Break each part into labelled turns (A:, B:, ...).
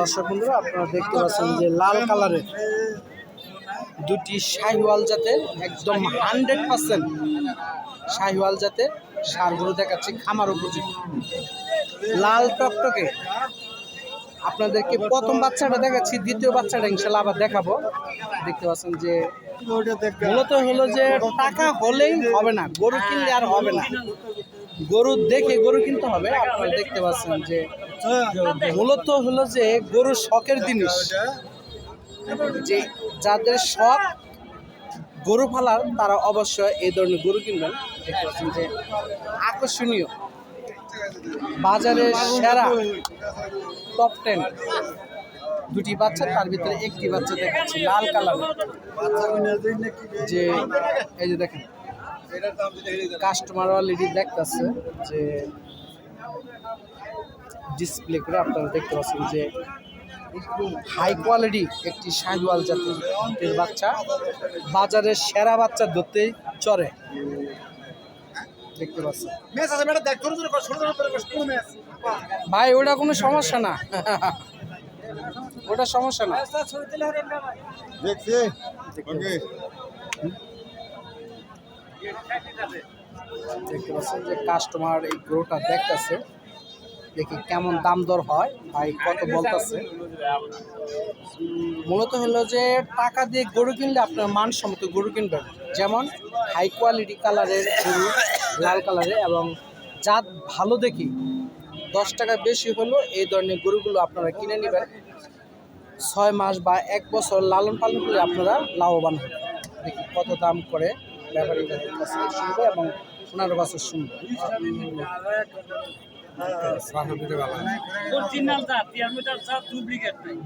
A: দর্শক বন্ধুরা, আপনারা দেখতে পাচ্ছেন যে লাল কালারের দুটি শাহিওয়াল জাতের একদম হান্ড্রেড পার্সেন্ট শাহিওয়াল জাতের সারগুলো দেখাচ্ছি খামার উপযোগী। লাল টকটকে আপনাদেরকে প্রথম বাচ্চাটা দেখাচ্ছি, দ্বিতীয় বাচ্চাটা ইনশাল্লাহ আবার দেখাবো। দেখতে পাচ্ছেন যে মূলত হলো যে টাকা হলেই হবে না, গরু কিনলে আর হবে না। গরু দেখে গরু কিনতে হবে, আপনারা দেখতে পাচ্ছেন যে মূলত হলো যে গরু শখের জিনিস। যে যাদের শখ, গরু পালার, তারা অবশ্যই এই ধরনের গরু কিনবেন। যে আকর্ষণীয়। বাজারে সেরা টপ টেন দুটি বাচ্চা, তার ভিতরে একটি বাচ্চা দেখাচ্ছি, লাল কালার। যে, এই যে দেখেন কাস্টমার অলরেডি দেখতেছে যে ডিসপ্লে করে আপনারা দেখতে পাচ্ছেন যে হাই কোয়ালিটি একটি শাহিওয়াল জাতের বাচ্চা। বাজারের সেরা বাচ্চা ধরতেই চড়ে। দেখতে পাচ্ছেন। ভাই ওটা কোনো সমস্যা না। ওটা সমস্যা না।
B: দেখছি।
A: দেখতে পাচ্ছেন যে কাস্টমার এই গরুটা দেখতেছে। দেখি কেমন দাম দর হয়, ভাই কত বলতেছে। মূলত হলো যে, টাকা দিয়ে গরু কিনলে আপনার মানসম্মত গরু কিনবেন। যেমন হাই কোয়ালিটি কালারের গরু, লাল কালারের এবং জাত ভালো দেখি, দশ টাকা বেশি হলো এই ধরনের গরুগুলো আপনারা কিনে নেবেন। ছয় মাস বা এক বছর লালন পালন করলে আপনারা লাভবান হবেন। দেখি কত দাম করে ব্যাপারীদের কাছে শুনব এবং ওনার কাছে শুনব।
C: অরিজিনাল জাত ইয়ার জাত ডুপ্লিকেট নাই।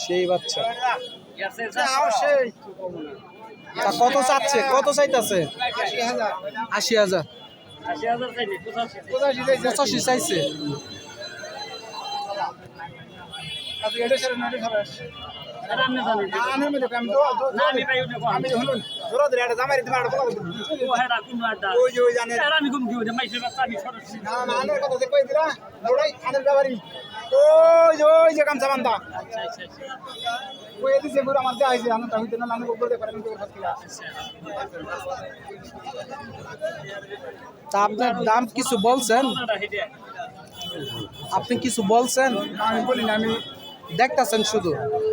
A: সেই বাচ্চা। তা কত চাচ্ছে? কত চাইতেছে? আশি হাজার।
C: পঁচাশি
A: চাইছে।
C: আর আমি জানি না আমি পাই ওটা আমি ও হেডা কোন আড্ডা আর আমি ঘুম দিও মাইসের বাচ্চা আমি সরছি আচ্ছা আচ্ছা
A: তা আপনার দাম কিছু বলছেন
C: কোনটা হেডে
A: আপনি কিছু বলছেন
B: আমি বলি না আমি
A: দেখতেছেন শুধু
C: না হেমেস না কাকা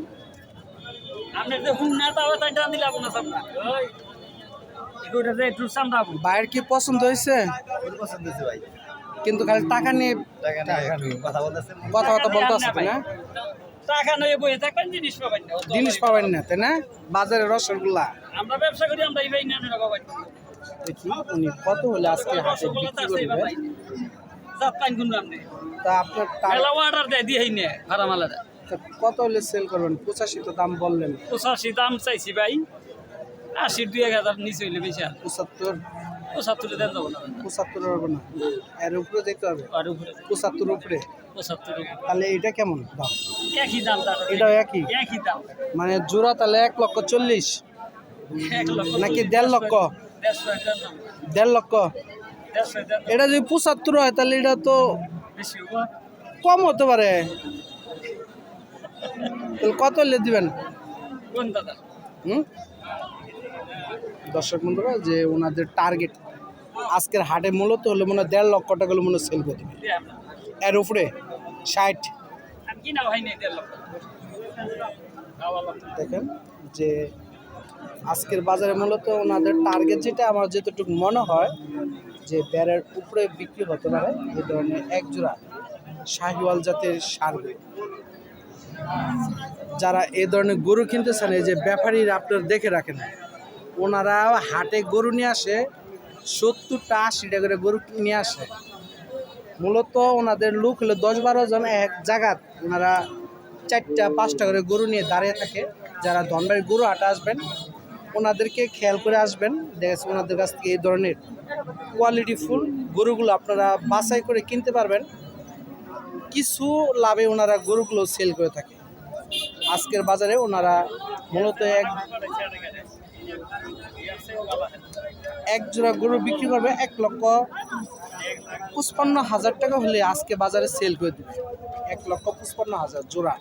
C: রে আপনার যে হুন না তাই টান দিলে আপনার। সামনে যে একটু সামনে
A: কি পছন্দ হয়েছে? কিন্তু খালি টাকা নিয়ে কথা কথা বলতে আছে না
C: টাকা নয় বই থাকবেন জিনিস পাবেন না
A: জিনিস পাবেন না তাই না? বাজারে রসগোল্লা।
C: আমরা ব্যবসা করি আমরা এই না না।
A: দেখি উনি কত হলে আজকে হাতে বিক্রি তা আপনার
C: মেলা অর্ডার দেয় দিয়ে না ভাড়া মালাটা
A: তা কত হলে সেল করবেন? পঁচাশি তো দাম বললেন।
C: পঁচাশি দাম চাইছি ভাই। আশি দুই এক হাজার নিচে হইলে বেশি আর।
A: পঁচাত্তর?
C: পঁচাত্তরে দেন যাব না
A: পঁচাত্তর হবে না? এর উপরে যেতে হবে।
C: আর উপরে।
A: পঁচাত্তর উপরে?
C: পঁচাত্তর
A: তাহলে এটা কেমন দাম?
C: একই দাম
A: এটাও একই?
C: একই দাম।
A: মানে জোড়া তাহলে এক লক্ষ চল্লিশ? নাকি দেড় লক্ষ? দেড় লক্ষ? এটা যদি পঁচাত্তর হয় তাহলে এটা তো কম হতে পারে। কত হলে দিবেন? হুম? দর্শক বন্ধুরা যে ওনাদের টার্গেট আজকের হাটে মূলত হলে মনে হয় দেড় লক্ষ টাকা হলে মনে হয় সেল করে দেবে। এর উপরে ষাট। দেখেন যে আজকের বাজারে মূলত ওনাদের টার্গেট যেটা আমার যতটুকু মনে হয় যে দেড়ের উপরে বিক্রি হতে পারে এই ধরনের এক জোড়া শাহিওয়াল জাতের সার। যারা এই ধরনের গরু কিনতেছেন, এই যে ব্যাপারীরা আপনার দেখে রাখেন। ওনারা হাটে গরু নিয়ে আসে, সত্তরটা আশিটা করে গরু নিয়ে আসে। মূলত ওনাদের লোক হলো দশ বারো জন এক জায়গাত ওনারা চারটা, পাঁচটা করে গরু নিয়ে দাঁড়িয়ে থাকে। যারা ধনবাড়ির গরু হাটে আসবেন, ওনাদেরকে খেয়াল করে আসবেন। দেখা যাচ্ছে ওনাদের কাছ থেকে এই ধরনের কোয়ালিটি ফুল গরুগুলো আপনারা বাছাই করে কিনতে পারবেন। কিছু লাভে ওনারা গরুগুলো সেল করে থাকে আজকের বাজারে ওনারা মূলত এক এক জোড়া গরু বিক্রি করবে এক লক্ষ পঁচপান্ন হাজার টাকা হলে আজকে বাজারে সেল করে দেবে এক লক্ষ পঁচপান্ন হাজার জোড়া।